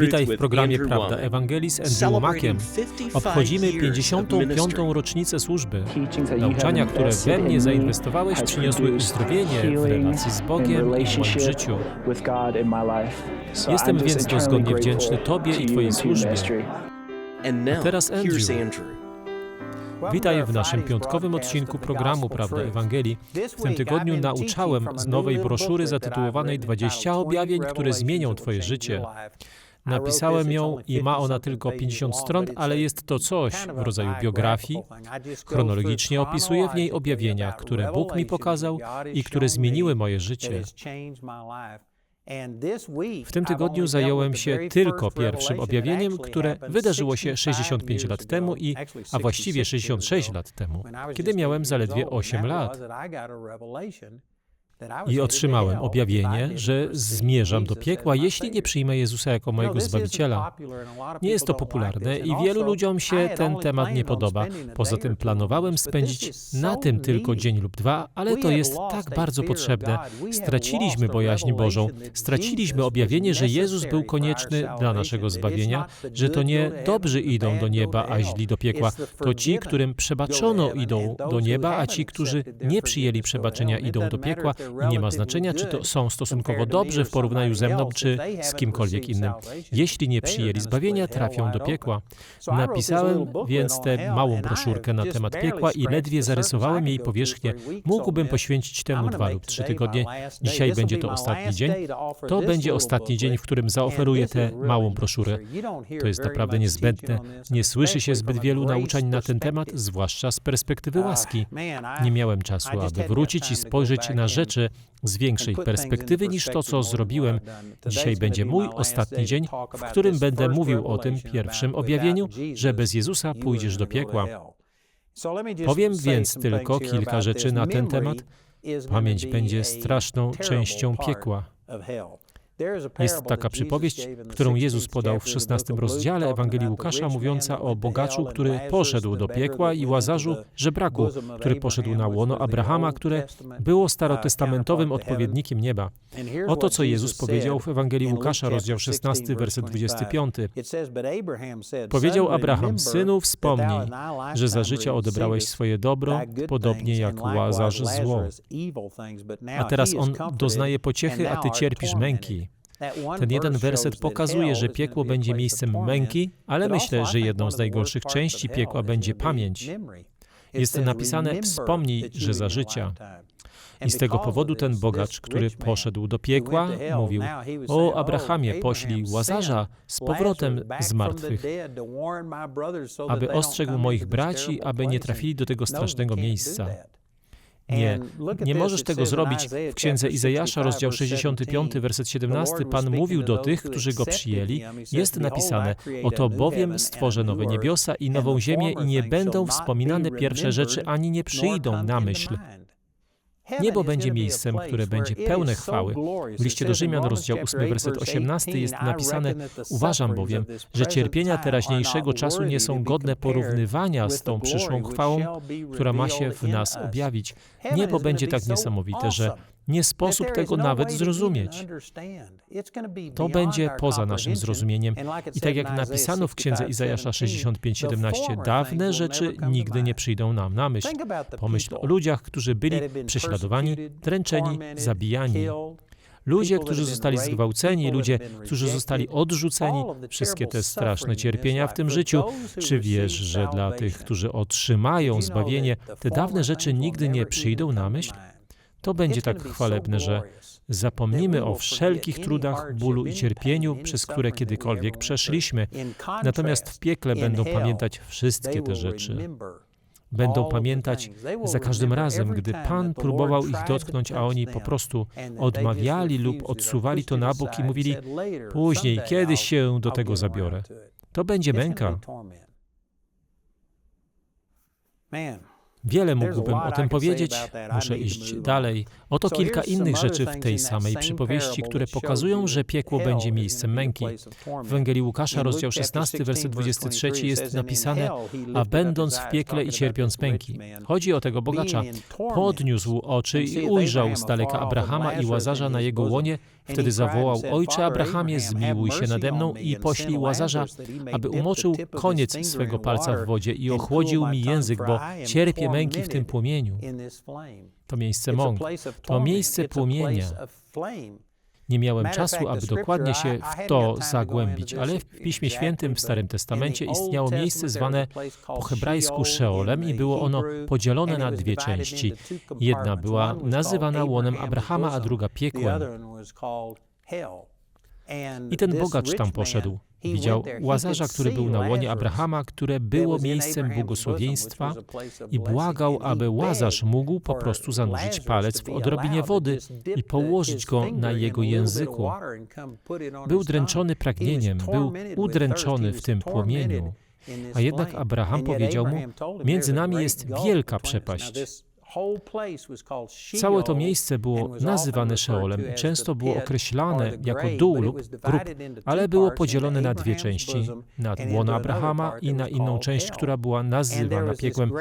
Witaj w programie Prawda. Ewangelii z Andrew Womakiem. Obchodzimy 55. rocznicę służby. Nauczania, które we mnie zainwestowałeś, przyniosły uzdrowienie w relacji z Bogiem i w moim życiu. Jestem więc dozgodnie wdzięczny Tobie i Twojej służbie. And now, teraz Andrew. Witaj w naszym piątkowym odcinku programu Prawda Ewangelii. W tym tygodniu nauczałem z nowej broszury zatytułowanej 20 objawień, które zmienią Twoje życie. Napisałem ją i ma ona tylko 50 stron, ale jest to coś w rodzaju biografii. Chronologicznie opisuję w niej objawienia, które Bóg mi pokazał i które zmieniły moje życie. W tym tygodniu zająłem się tylko pierwszym objawieniem, które wydarzyło się 65 lat temu i, a właściwie 66 lat temu, kiedy miałem zaledwie 8 lat. I otrzymałem objawienie, że zmierzam do piekła, jeśli nie przyjmę Jezusa jako mojego Zbawiciela. Nie jest to popularne i wielu ludziom się ten temat nie podoba. Poza tym planowałem spędzić na tym tylko dzień lub dwa, ale to jest tak bardzo potrzebne. Straciliśmy bojaźń Bożą, straciliśmy objawienie, że Jezus był konieczny dla naszego zbawienia, że to nie dobrzy idą do nieba, a źli do piekła. To ci, którym przebaczono, idą do nieba, a ci, którzy nie przyjęli przebaczenia, idą do piekła. I nie ma znaczenia, czy to są stosunkowo dobrzy w porównaniu ze mną, czy z kimkolwiek innym. Jeśli nie przyjęli zbawienia, trafią do piekła. Napisałem więc tę małą broszurkę na temat piekła i ledwie zarysowałem jej powierzchnię. Mógłbym poświęcić temu dwa lub trzy tygodnie. Dzisiaj będzie to ostatni dzień. To będzie ostatni dzień, w którym zaoferuję tę małą broszurę. To jest naprawdę niezbędne. Nie słyszy się zbyt wielu nauczań na ten temat, zwłaszcza z perspektywy łaski. Nie miałem czasu, aby wrócić i spojrzeć na rzeczy z większej perspektywy niż to, co zrobiłem. Dzisiaj będzie mój ostatni dzień, w którym będę mówił o tym pierwszym objawieniu, że bez Jezusa pójdziesz do piekła. Powiem więc tylko kilka rzeczy na ten temat. Pamięć będzie straszną częścią piekła. Jest taka przypowieść, którą Jezus podał w 16 rozdziale Ewangelii Łukasza, mówiąca o bogaczu, który poszedł do piekła i łazarzu żebraku, który poszedł na łono Abrahama, które było starotestamentowym odpowiednikiem nieba. Oto co Jezus powiedział w Ewangelii Łukasza, rozdział 16, werset 25. Powiedział Abraham, synu, wspomnij, że za życia odebrałeś swoje dobro, podobnie jak łazarz zło. A teraz on doznaje pociechy, a ty cierpisz męki. Ten jeden werset pokazuje, że piekło będzie miejscem męki, ale myślę, że jedną z najgorszych części piekła będzie pamięć. Jest napisane: Wspomnij, że za życia. I z tego powodu ten bogacz, który poszedł do piekła, mówił: O Abrahamie, poślij łazarza z powrotem z martwych, aby ostrzegł moich braci, aby nie trafili do tego strasznego miejsca. Nie, nie możesz tego zrobić. W księdze Izajasza, rozdział 65, werset 17, Pan mówił do tych, którzy go przyjęli. Jest napisane: Oto bowiem stworzę nowe niebiosa i nową ziemię, i nie będą wspominane pierwsze rzeczy, ani nie przyjdą na myśl. Niebo będzie miejscem, które będzie pełne chwały. W liście do Rzymian, rozdział 8, werset 18 jest napisane: Uważam bowiem, że cierpienia teraźniejszego czasu nie są godne porównywania z tą przyszłą chwałą, która ma się w nas objawić. Niebo będzie tak niesamowite, że nie sposób tego nawet zrozumieć. To będzie poza naszym zrozumieniem. I tak jak napisano w księdze Izajasza 65:17, dawne rzeczy nigdy nie przyjdą nam na myśl. Pomyśl o ludziach, którzy byli prześladowani, dręczeni, zabijani. Ludzie, którzy zostali zgwałceni, ludzie, którzy zostali odrzuceni, wszystkie te straszne cierpienia w tym życiu. Czy wiesz, że dla tych, którzy otrzymają zbawienie, te dawne rzeczy nigdy nie przyjdą na myśl? To będzie tak chwalebne, że zapomnimy o wszelkich trudach, bólu i cierpieniu, przez które kiedykolwiek przeszliśmy. Natomiast w piekle będą pamiętać wszystkie te rzeczy. Będą pamiętać za każdym razem, gdy Pan próbował ich dotknąć, a oni po prostu odmawiali lub odsuwali to na bok i mówili: Później, kiedyś się do tego zabiorę. To będzie męka. Wiele mógłbym o tym powiedzieć, muszę iść dalej. Oto kilka innych rzeczy w tej samej przypowieści, które pokazują, że piekło będzie miejscem męki. W Ewangelii Łukasza, rozdział 16, werset 23 jest napisane, a będąc w piekle i cierpiąc męki. Chodzi o tego bogacza. Podniósł oczy i ujrzał z daleka Abrahama i Łazarza na jego łonie Wtedy zawołał, Ojcze Abrahamie, zmiłuj się nade mną i poślij Łazarza, aby umoczył koniec swego palca w wodzie i ochłodził mi język, bo cierpię męki w tym płomieniu. To miejsce mąk, to miejsce płomienia. Nie miałem czasu, aby dokładnie się w to zagłębić, ale w Piśmie Świętym w Starym Testamencie istniało miejsce zwane po hebrajsku Szeolem i było ono podzielone na dwie części. Jedna była nazywana łonem Abrahama, a druga piekłem. I ten bogacz tam poszedł. Widział łazarza, który był na łonie Abrahama, które było miejscem błogosławieństwa i błagał, aby łazarz mógł po prostu zanurzyć palec w odrobinie wody i położyć go na jego języku. Był dręczony pragnieniem, był udręczony w tym płomieniu. A jednak Abraham powiedział mu: Między nami jest wielka przepaść. Całe to miejsce było nazywane Szeolem często było określane jako dół lub grób, ale było podzielone na dwie części, na łono Abrahama i na inną część, która była nazywana piekłem.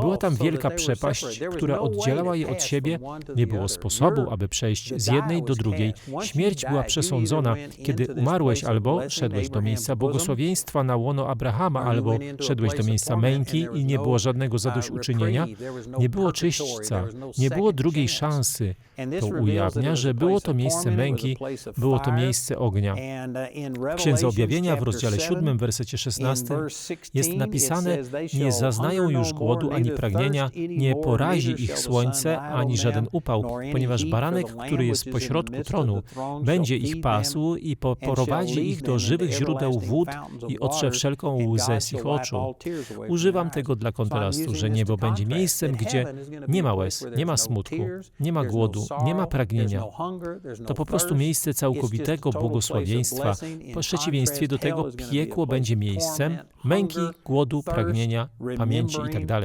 Była tam wielka przepaść, która oddzielała je od siebie. Nie było sposobu, aby przejść z jednej do drugiej. Śmierć była przesądzona, kiedy umarłeś albo szedłeś do miejsca błogosławieństwa na łono Abrahama, albo szedłeś do miejsca męki i nie było żadnego zadośćuczynienia. Nie było czyści nie było drugiej szansy. To ujawnia, że było to miejsce męki, było to miejsce ognia. W Księdze Objawienia w rozdziale 7, wersecie 16 jest napisane, nie zaznają już głodu ani pragnienia, nie porazi ich słońce ani żaden upał, ponieważ baranek, który jest pośrodku tronu, będzie ich pasł i poprowadzi ich do żywych źródeł wód i otrze wszelką łzę z ich oczu. Używam tego dla kontrastu, że niebo będzie miejscem, gdzie nie ma łez, nie ma smutku, nie ma głodu, nie ma pragnienia. To po prostu miejsce całkowitego błogosławieństwa. W przeciwieństwie do tego piekło będzie miejscem męki, głodu, pragnienia, pamięci itd.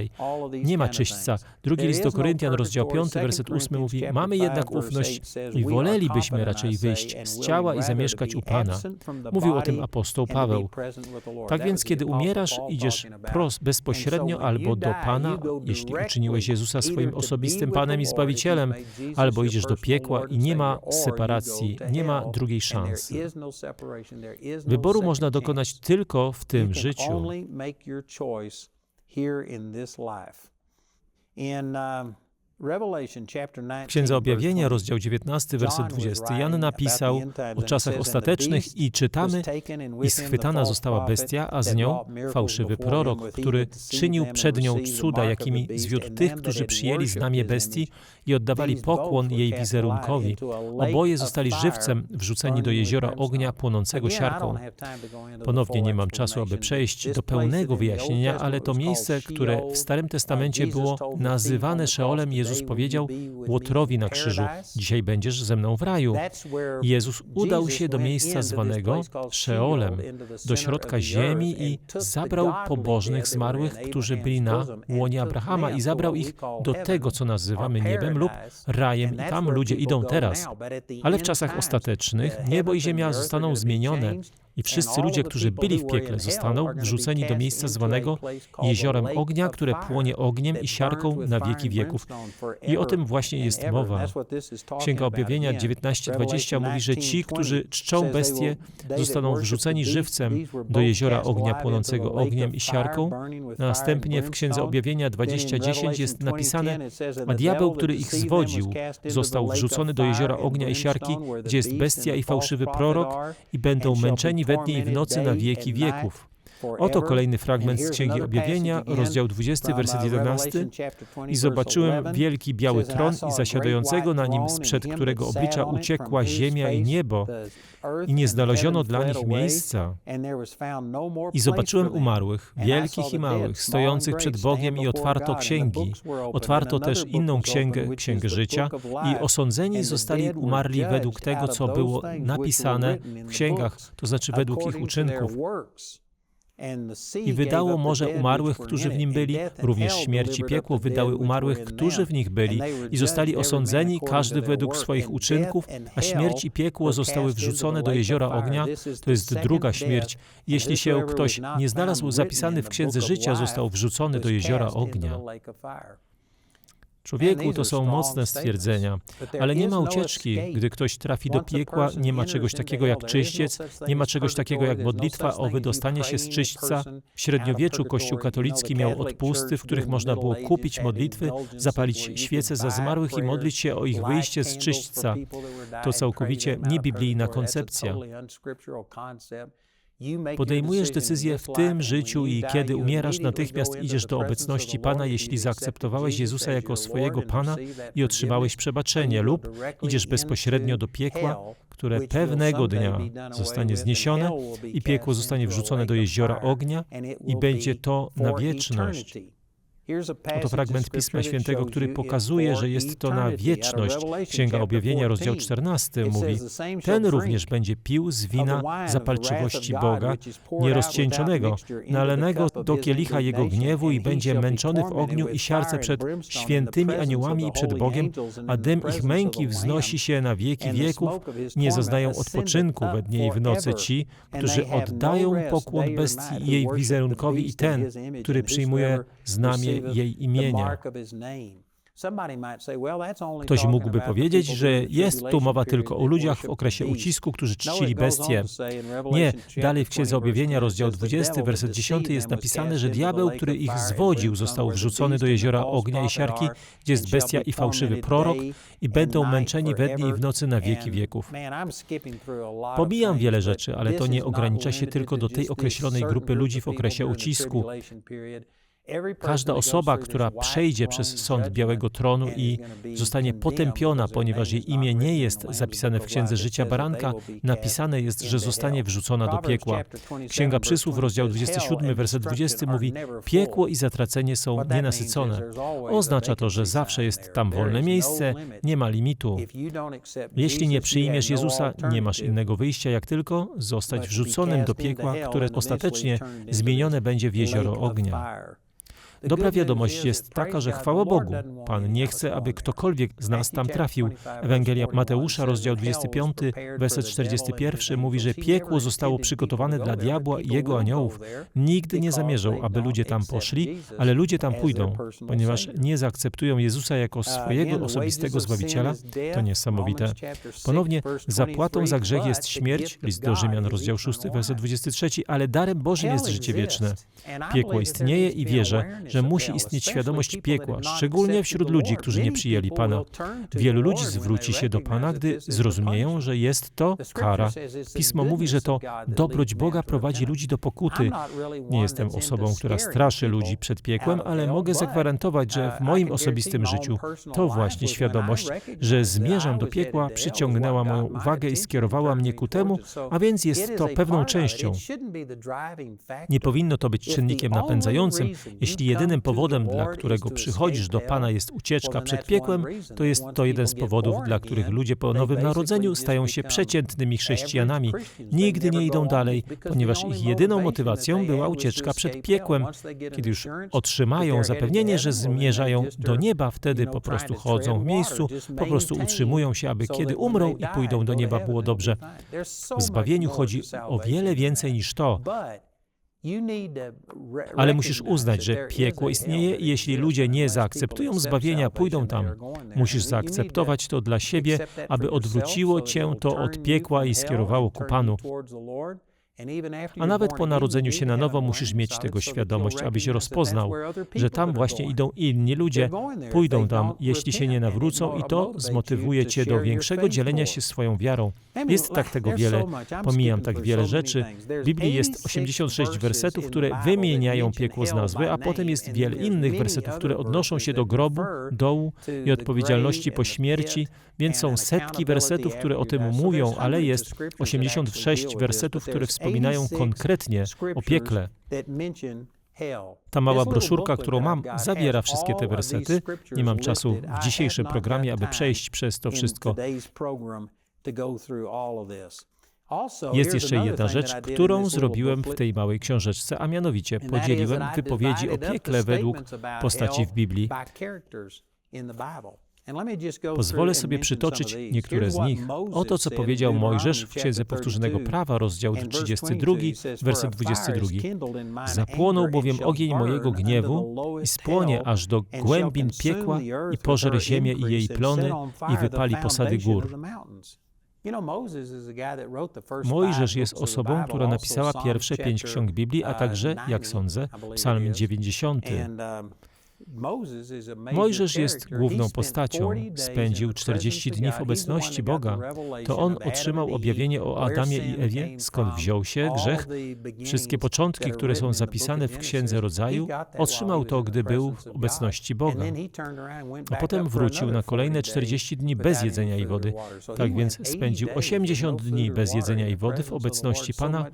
Nie ma czyśćca. Drugi list do Koryntian, rozdział 5, werset 8 mówi, mamy jednak ufność i wolelibyśmy raczej wyjść z ciała i zamieszkać u Pana. Mówił o tym apostoł Paweł. Tak więc, kiedy umierasz, idziesz prost, bezpośrednio albo do Pana, jeśli uczyniłeś Jezusa swoim osobistym Panem i Zbawicielem, albo idziesz do piekła i nie ma separacji, nie ma drugiej szansy. Wyboru można dokonać tylko w tym życiu. Księdze Objawienia, rozdział 19, werset 20, Jan napisał o czasach ostatecznych i czytamy, i schwytana została bestia, a z nią fałszywy prorok, który czynił przed nią cuda, jakimi zwiódł tych, którzy przyjęli znamię bestii i oddawali pokłon jej wizerunkowi. Oboje zostali żywcem wrzuceni do jeziora ognia płonącego siarką. Ponownie nie mam czasu, aby przejść do pełnego wyjaśnienia, ale to miejsce, które w Starym Testamencie było nazywane Szeolem Jezus Jezus powiedział Łotrowi na krzyżu: Dzisiaj będziesz ze mną w raju. Jezus udał się do miejsca zwanego Szeolem, do środka ziemi i zabrał pobożnych zmarłych, którzy byli na łonie Abrahama, i zabrał ich do tego, co nazywamy niebem lub rajem, i tam ludzie idą teraz. Ale w czasach ostatecznych niebo i ziemia zostaną zmienione i wszyscy ludzie, którzy byli w piekle, zostaną wrzuceni do miejsca zwanego jeziorem ognia, które płonie ogniem i siarką na wieki wieków. I o tym właśnie jest mowa. Księga Objawienia 19:20 mówi, że ci, którzy czczą bestie, zostaną wrzuceni żywcem do jeziora ognia płonącego ogniem i siarką. Następnie w Księdze Objawienia 20:10 jest napisane, a diabeł, który ich zwodził, został wrzucony do jeziora ognia i siarki, gdzie jest bestia i fałszywy prorok i będą męczeni we i w nocy na wieki wieków. Oto kolejny fragment z Księgi Objawienia, rozdział 20, werset 11. I zobaczyłem wielki biały tron i zasiadającego na nim, sprzed którego oblicza uciekła ziemia i niebo, i nie znaleziono dla nich miejsca. I zobaczyłem umarłych, wielkich i małych, stojących przed Bogiem i otwarto księgi. Otwarto też inną księgę, księgę życia i osądzeni zostali umarli według tego, co było napisane w księgach, to znaczy według ich uczynków. I wydało morze umarłych, którzy w nim byli, również śmierć i piekło wydały umarłych, którzy w nich byli, i zostali osądzeni, każdy według swoich uczynków, a śmierć i piekło zostały wrzucone do jeziora ognia. To jest druga śmierć. Jeśli się ktoś nie znalazł zapisany w księdze życia, został wrzucony do jeziora ognia. Człowieku, to są mocne stwierdzenia, ale nie ma ucieczki. Gdy ktoś trafi do piekła, nie ma czegoś takiego jak czyściec, nie ma czegoś takiego jak modlitwa o wydostanie się z czyśćca. W średniowieczu Kościół katolicki miał odpusty, w których można było kupić modlitwy, zapalić świece za zmarłych i modlić się o ich wyjście z czyśćca. To całkowicie niebiblijna koncepcja. Podejmujesz decyzję w tym życiu i kiedy umierasz, natychmiast idziesz do obecności Pana, jeśli zaakceptowałeś Jezusa jako swojego Pana i otrzymałeś przebaczenie, lub idziesz bezpośrednio do piekła, które pewnego dnia zostanie zniesione i piekło zostanie wrzucone do jeziora ognia i będzie to na wieczność. Oto fragment Pisma Świętego, który pokazuje, że jest to na wieczność. Księga Objawienia, rozdział 14 mówi, ten również będzie pił z wina zapalczywości Boga, nierozcieńczonego, nalenego do kielicha Jego gniewu i będzie męczony w ogniu i siarce przed świętymi aniołami i przed Bogiem, a dym ich męki wznosi się na wieki wieków, nie zaznają odpoczynku we dnie i w nocy ci, którzy oddają pokłon bestii jej wizerunkowi i ten, który przyjmuje jej imienia. Ktoś mógłby powiedzieć, że jest tu mowa tylko o ludziach w okresie ucisku, którzy czcili bestie. Nie, dalej w Księdze Objawienia, rozdział 20, werset 10 jest napisane, że diabeł, który ich zwodził, został wrzucony do jeziora ognia i siarki, gdzie jest bestia i fałszywy prorok i będą męczeni we dnie i w nocy na wieki wieków. Pomijam wiele rzeczy, ale to nie ogranicza się tylko do tej określonej grupy ludzi w okresie ucisku. Każda osoba, która przejdzie przez sąd Białego Tronu i zostanie potępiona, ponieważ jej imię nie jest zapisane w Księdze Życia Baranka, napisane jest, że zostanie wrzucona do piekła. Księga Przysłów, rozdział 27, werset 20 mówi: Piekło i zatracenie są nienasycone. Oznacza to, że zawsze jest tam wolne miejsce, nie ma limitu. Jeśli nie przyjmiesz Jezusa, nie masz innego wyjścia, jak tylko zostać wrzuconym do piekła, które ostatecznie zmienione będzie w jezioro ognia. Dobra wiadomość jest taka, że chwała Bogu, Pan nie chce, aby ktokolwiek z nas tam trafił. Ewangelia Mateusza, rozdział 25, werset 41 mówi, że piekło zostało przygotowane dla diabła i jego aniołów. Nigdy nie zamierzał, aby ludzie tam poszli, ale ludzie tam pójdą, ponieważ nie zaakceptują Jezusa jako swojego osobistego Zbawiciela. To niesamowite. Ponownie, zapłatą za grzech jest śmierć, list do Rzymian, rozdział 6, werset 23, ale darem Bożym jest życie wieczne. Piekło istnieje i wierzę, że musi istnieć świadomość piekła, szczególnie wśród ludzi, którzy nie przyjęli Pana. Wielu ludzi zwróci się do Pana, gdy zrozumieją, że jest to kara. Pismo mówi, że to dobroć Boga prowadzi ludzi do pokuty. Nie jestem osobą, która straszy ludzi przed piekłem, ale mogę zagwarantować, że w moim osobistym życiu to właśnie świadomość, że zmierzam do piekła, przyciągnęła moją uwagę i skierowała mnie ku temu, a więc jest to pewną częścią. Nie powinno to być czynnikiem napędzającym, jeśli jedynym powodem, dla którego przychodzisz do Pana jest ucieczka przed piekłem, to jest to jeden z powodów, dla których ludzie po Nowym Narodzeniu stają się przeciętnymi chrześcijanami. Nigdy nie idą dalej, ponieważ ich jedyną motywacją była ucieczka przed piekłem. Kiedy już otrzymają zapewnienie, że zmierzają do nieba, wtedy po prostu chodzą w miejscu, po prostu utrzymują się, aby kiedy umrą i pójdą do nieba było dobrze. W zbawieniu chodzi o wiele więcej niż to. Ale musisz uznać, że piekło istnieje i jeśli ludzie nie zaakceptują zbawienia, pójdą tam. Musisz zaakceptować to dla siebie, aby odwróciło cię to od piekła i skierowało ku Panu. A nawet po narodzeniu się na nowo musisz mieć tego świadomość, abyś rozpoznał, że tam właśnie idą inni ludzie, pójdą tam, jeśli się nie nawrócą, i to zmotywuje cię do większego dzielenia się swoją wiarą. Jest tak tego wiele, pomijam tak wiele rzeczy. W Biblii jest 86 wersetów, które wymieniają piekło z nazwy, a potem jest wiele innych wersetów, które odnoszą się do grobu, dołu i odpowiedzialności po śmierci, więc są setki wersetów, które o tym mówią, ale jest 86 wersetów, które wspominają konkretnie o piekle. Ta mała broszurka, którą mam, zawiera wszystkie te wersety. Nie mam czasu w dzisiejszym programie, aby przejść przez to wszystko. Jest jeszcze jedna rzecz, którą zrobiłem w tej małej książeczce, a mianowicie podzieliłem wypowiedzi o piekle według postaci w Biblii. Pozwolę sobie przytoczyć niektóre z nich. Oto, co powiedział Mojżesz w Księdze Powtórzonego Prawa, rozdział 32, werset 22. Zapłonął bowiem ogień mojego gniewu i spłonie aż do głębin piekła i pożer ziemię i jej plony i wypali posady gór. Mojżesz jest osobą, która napisała pierwsze pięć ksiąg Biblii, a także, jak sądzę, Psalm 90. Mojżesz jest główną postacią, spędził 40 dni w obecności Boga. To on otrzymał objawienie o Adamie i Ewie, skąd wziął się grzech. Wszystkie początki, które są zapisane w Księdze Rodzaju, otrzymał to, gdy był w obecności Boga. A potem wrócił na kolejne 40 dni bez jedzenia i wody. Tak więc spędził 80 dni bez jedzenia i wody w obecności Pana,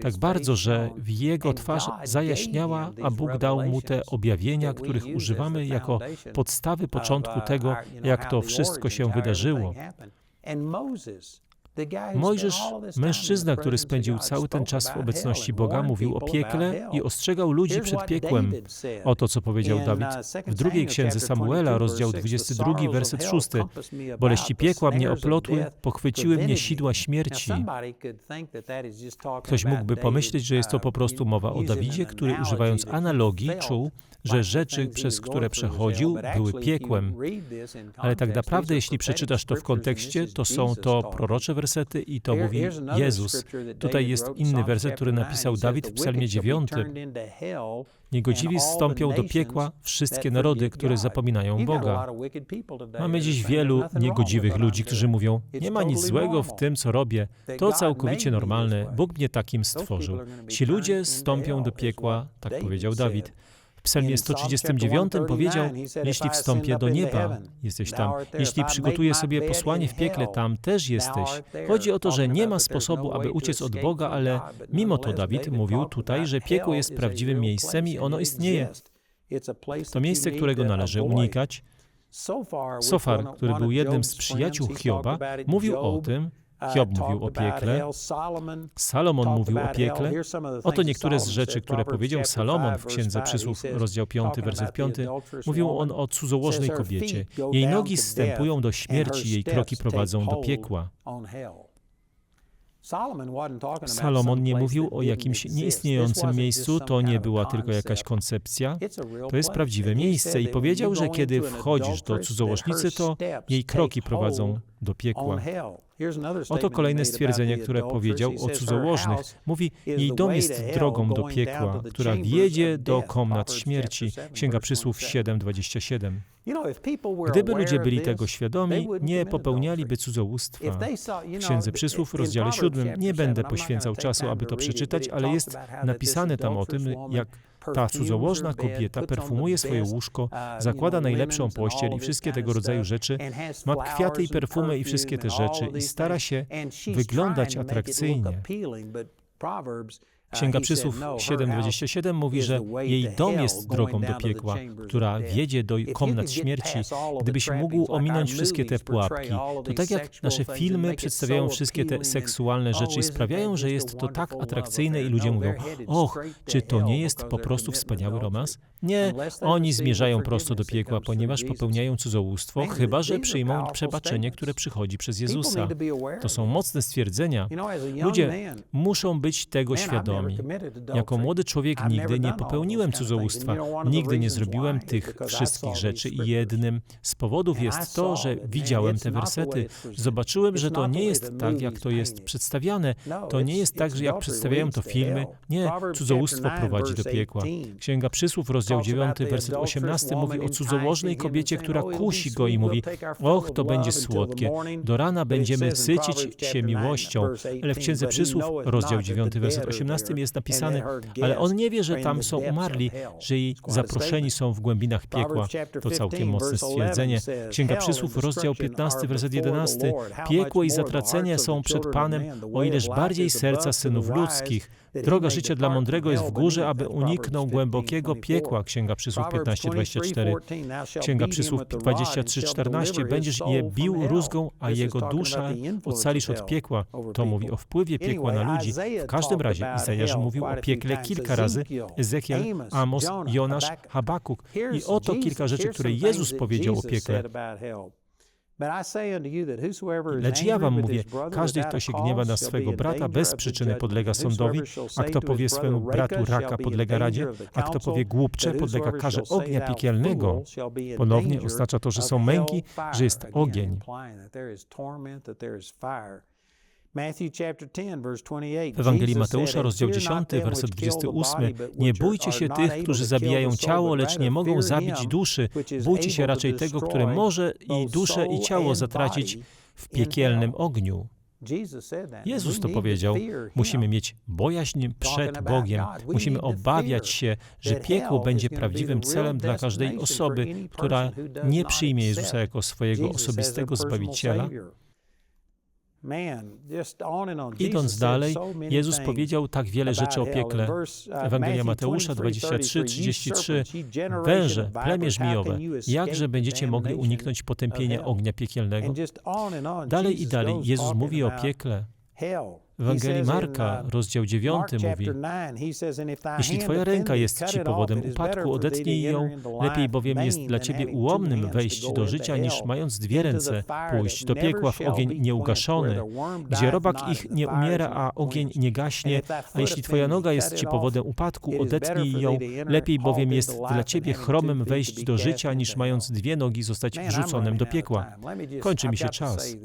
tak bardzo, że w jego twarz zajaśniała, a Bóg dał mu te objawienia, których używamy jako podstawy początku tego, jak to wszystko się wydarzyło. Mojżesz, mężczyzna, który spędził cały ten czas w obecności Boga, mówił o piekle i ostrzegał ludzi przed piekłem. Oto, co powiedział Dawid w drugiej księdze Samuela, rozdział 22, werset 6. Boleści piekła mnie oplotły, pochwyciły mnie sidła śmierci. Ktoś mógłby pomyśleć, że jest to po prostu mowa o Dawidzie, który używając analogii czuł, że rzeczy, przez które przechodził, były piekłem. Ale tak naprawdę, jeśli przeczytasz to w kontekście, to są to prorocze wersety i to mówi Jezus. Tutaj jest inny werset, który napisał Dawid w Psalmie 9. Niegodziwi zstąpią do piekła wszystkie narody, które zapominają Boga. Mamy dziś wielu niegodziwych ludzi, którzy mówią: Nie ma nic złego w tym, co robię. To całkowicie normalne. Bóg mnie takim stworzył. Ci ludzie stąpią do piekła, tak powiedział Dawid. W Psalmie 139 powiedział: Jeśli wstąpię do nieba, jesteś tam. Jeśli przygotuję sobie posłanie w piekle, tam też jesteś. Chodzi o to, że nie ma sposobu, aby uciec od Boga, ale mimo to Dawid mówił tutaj, że piekło jest prawdziwym miejscem i ono istnieje. To miejsce, którego należy unikać. Sofar, który był jednym z przyjaciół Hioba, mówił o tym, Hiob mówił o piekle, Salomon mówił o piekle. Oto niektóre z rzeczy, które powiedział Salomon w Księdze Przysłów, rozdział 5, werset 5. Mówił on o cudzołożnej kobiecie. Jej nogi zstępują do śmierci, jej kroki prowadzą do piekła. Salomon nie mówił o jakimś nieistniejącym miejscu, to nie była tylko jakaś koncepcja. To jest prawdziwe miejsce i powiedział, że kiedy wchodzisz do cudzołożnicy, to jej kroki prowadzą do piekła. Oto kolejne stwierdzenie, które powiedział o cudzołożnych. Mówi, jej dom jest drogą do piekła, która wiedzie do komnat śmierci. Księga Przysłów 7:27. Gdyby ludzie byli tego świadomi, nie popełnialiby cudzołóstwa. W Księdze Przysłów w rozdziale 7 nie będę poświęcał czasu, aby to przeczytać, ale jest napisane tam o tym, jak ta cudzołożna kobieta perfumuje swoje łóżko, zakłada najlepszą pościel i wszystkie tego rodzaju rzeczy, ma kwiaty i perfumy i wszystkie te rzeczy. i stara się wyglądać atrakcyjnie. Księga Przysłów 7:27 mówi, że jej dom jest drogą do piekła, która wiedzie do komnat śmierci. Gdybyś mógł ominąć wszystkie te pułapki, to tak jak nasze filmy przedstawiają wszystkie te seksualne rzeczy i sprawiają, że jest to tak atrakcyjne i ludzie mówią, och, czy to nie jest po prostu wspaniały romans? Nie, oni zmierzają prosto do piekła, ponieważ popełniają cudzołóstwo, chyba że przyjmą przebaczenie, które przychodzi przez Jezusa. To są mocne stwierdzenia. Ludzie muszą być tego świadomi. Jako młody człowiek nigdy nie popełniłem cudzołóstwa, nigdy nie zrobiłem tych wszystkich rzeczy i jednym z powodów jest to, że widziałem te wersety. Zobaczyłem, że to nie jest tak, jak to jest przedstawiane. To nie jest tak, że jak przedstawiają to filmy. Nie, cudzołóstwo prowadzi do piekła. Księga Przysłów, rozdział 9, werset 18 mówi o cudzołożnej kobiecie, która kusi go i mówi, och, to będzie słodkie. Do rana będziemy sycić się miłością. Ale w Księdze Przysłów, rozdział 9, werset 18 jest napisane, ale on nie wie, że tam są umarli, że jej zaproszeni są w głębinach piekła. To całkiem mocne stwierdzenie. Księga Przysłów, rozdział 15, werset 11. Piekło i zatracenie są przed Panem, o ileż bardziej serca synów ludzkich. Droga życia dla mądrego jest w górze, aby uniknął głębokiego piekła. Księga Przysłów 15:24. Księga Przysłów 23:14. Będziesz je bił rózgą, a jego dusza ocalisz od piekła. To mówi o wpływie piekła na ludzi. W każdym razie Izajasz mówił o piekle kilka razy, Ezekiel, Amos, Jonasz, Habakuk. I oto kilka rzeczy, które Jezus powiedział o piekle. Lecz ja wam mówię, każdy, kto się gniewa na swego brata, bez przyczyny podlega sądowi, a kto powie swemu bratu raka, podlega radzie, a kto powie głupcze, podlega karze ognia piekielnego. Ponownie oznacza to, że są męki, że jest ogień. W Ewangelii Mateusza, rozdział 10, werset 28. Nie bójcie się tych, którzy zabijają ciało, lecz nie mogą zabić duszy. Bójcie się raczej tego, który może i duszę, i ciało zatracić w piekielnym ogniu. Jezus to powiedział. Musimy mieć bojaźń przed Bogiem. Musimy obawiać się, że piekło będzie prawdziwym celem dla każdej osoby, która nie przyjmie Jezusa jako swojego osobistego Zbawiciela. Idąc dalej, Jezus powiedział tak wiele rzeczy o piekle. Ewangelia Mateusza 23, 33. Węże, plemię żmijowe, jakże będziecie mogli uniknąć potępienia ognia piekielnego? Dalej i dalej Jezus mówi o piekle. Ewangelii Marka, rozdział 9 mówi, jeśli twoja ręka jest ci powodem upadku, odetnij ją, lepiej bowiem jest dla ciebie ułomnym wejść do życia, niż mając dwie ręce pójść do piekła w ogień nieugaszony, gdzie robak ich nie umiera, a ogień nie gaśnie, a jeśli twoja noga jest ci powodem upadku, odetnij ją, lepiej bowiem jest dla ciebie chromem wejść do życia, niż mając dwie nogi zostać wrzuconym do piekła. Kończy mi się czas.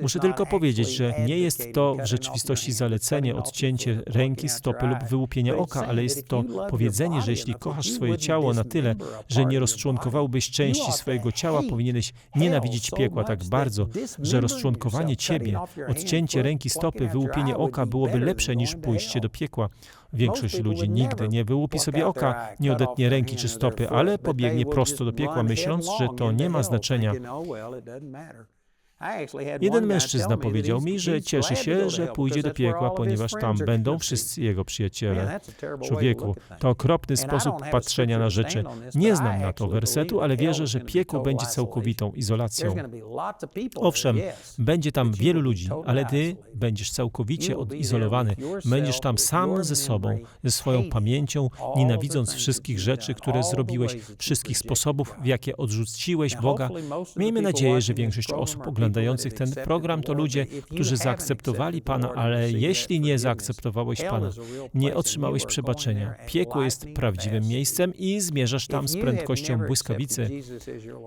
Muszę tylko powiedzieć, że nie jest to w rzeczywistości zalecenie, odcięcie ręki, stopy lub wyłupienie oka, ale jest to powiedzenie, że jeśli kochasz swoje ciało na tyle, że nie rozczłonkowałbyś części swojego ciała, powinieneś nienawidzić piekła tak bardzo, że rozczłonkowanie ciebie, odcięcie ręki, stopy, wyłupienie oka byłoby lepsze niż pójście do piekła. Większość ludzi nigdy nie wyłupi sobie oka, nie odetnie ręki czy stopy, ale pobiegnie prosto do piekła, myśląc, że to nie ma znaczenia. Jeden mężczyzna powiedział mi, że cieszy się, że pójdzie do piekła, ponieważ tam będą wszyscy jego przyjaciele. Człowieku, to okropny sposób patrzenia na rzeczy. Nie znam na to wersetu, ale wierzę, że piekło będzie całkowitą izolacją. Owszem, będzie tam wielu ludzi, ale ty będziesz całkowicie odizolowany. Będziesz tam sam ze sobą, ze swoją pamięcią, nienawidząc wszystkich rzeczy, które zrobiłeś, wszystkich sposobów, w jakie odrzuciłeś Boga. Miejmy nadzieję, że większość osób ogląda oglądających ten program to ludzie, którzy zaakceptowali Pana, ale jeśli nie zaakceptowałeś Pana, nie otrzymałeś przebaczenia. Piekło jest prawdziwym miejscem i zmierzasz tam z prędkością błyskawicy.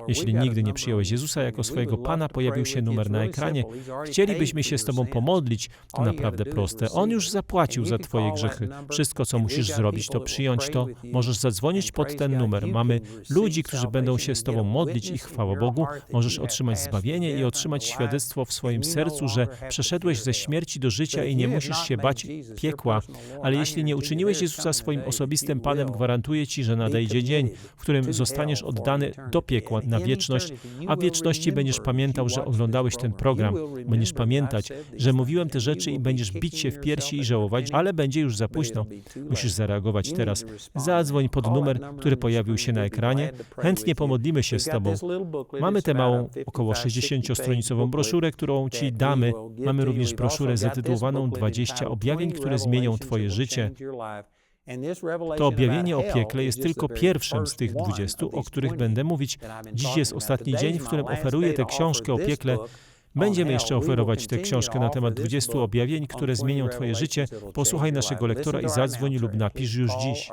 Jeśli nigdy nie przyjąłeś Jezusa jako swojego Pana, pojawił się numer na ekranie. Chcielibyśmy się z Tobą pomodlić. To naprawdę proste. On już zapłacił za Twoje grzechy. Wszystko, co musisz zrobić, to przyjąć to. Możesz zadzwonić pod ten numer. Mamy ludzi, którzy będą się z Tobą modlić i chwała Bogu. Możesz otrzymać zbawienie i otrzymać świadectwo w swoim sercu, że przeszedłeś ze śmierci do życia i nie musisz się bać piekła. Ale jeśli nie uczyniłeś Jezusa swoim osobistym Panem, gwarantuję Ci, że nadejdzie dzień, w którym zostaniesz oddany do piekła na wieczność, a w wieczności będziesz pamiętał, że oglądałeś ten program. Będziesz pamiętać, że mówiłem te rzeczy i będziesz bić się w piersi i żałować, ale będzie już za późno. Musisz zareagować teraz. Zadzwoń pod numer, który pojawił się na ekranie. Chętnie pomodlimy się z Tobą. Mamy tę małą, około 60-stronicową broszurę, którą Ci damy. Mamy również broszurę zatytułowaną 20 objawień, które zmienią Twoje życie. To objawienie o piekle jest tylko pierwszym z tych 20, o których będę mówić. Dziś jest ostatni dzień, w którym oferuję tę książkę o piekle. Będziemy jeszcze oferować tę książkę na temat 20 objawień, które zmienią Twoje życie. Posłuchaj naszego lektora i zadzwoń lub napisz już dziś.